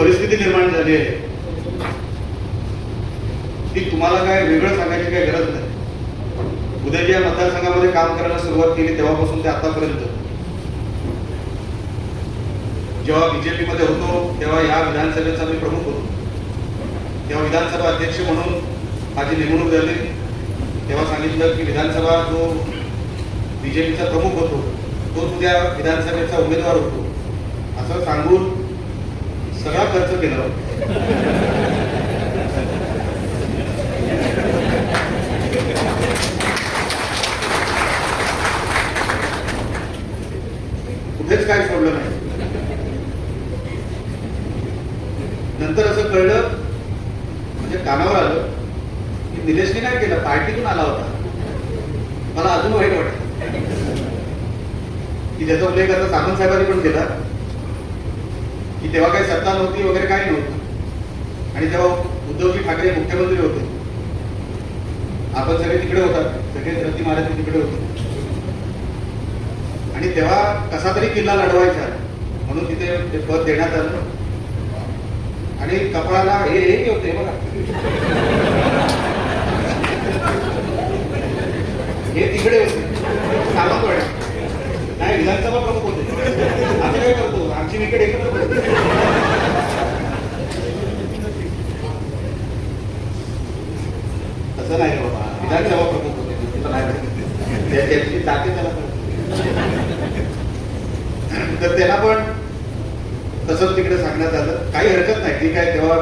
परिस्थिती निर्माण झाली आहे. ती तुम्हाला काय वेगळं सांगायची काही गरज नाही. उद्या ज्या मतदारसंघामध्ये काम करायला सुरुवात केली तेव्हापासून ते आतापर्यंत. जेव्हा बीजेपी मध्ये होतो तेव्हा या विधानसभेचा मी प्रमुख होतो. तेव्हा विधानसभा अध्यक्ष म्हणून माझी नेमणूक झाली. तेव्हा सांगितलं की विधानसभा जो बीजेपीचा प्रमुख होतो तो उद्या विधानसभेचा उमेदवार होतो. असं सांगून सगळा खर्च केला. कुठेच काय सोडलं नाही. नंतर असं कळलं म्हणजे कानावर आलं की निलेशने काय केलं? पार्टीतून आला होता. मला अजून वाईट वाटत की ज्याचा उल्लेख आता सामंत साहेबांनी पण केला. की तेव्हा काही सत्ता नव्हती वगैरे काही नव्हतं. आणि तेव्हा उद्धवजी ठाकरे मुख्यमंत्री होते. आपण सगळे तिकडे होतात सगळे रती महाराज तिकडे होते. आणि तेव्हा कसा तरी किल्ला लढवायचा. म्हणून तिथे ते पद देण्यात आलं. आणि कपाळाला हे हे होते बघा. हे तिकडे होते. नाही विधानसभा तसं नाही रे बाबा विधानसभा प्रमुख होते तिथं नाही त्याची ताकद त्याला तर त्याला पण तसंच तिकडे सांगण्यात आलं. काही हरकत नाही ठीक आहे तेव्हा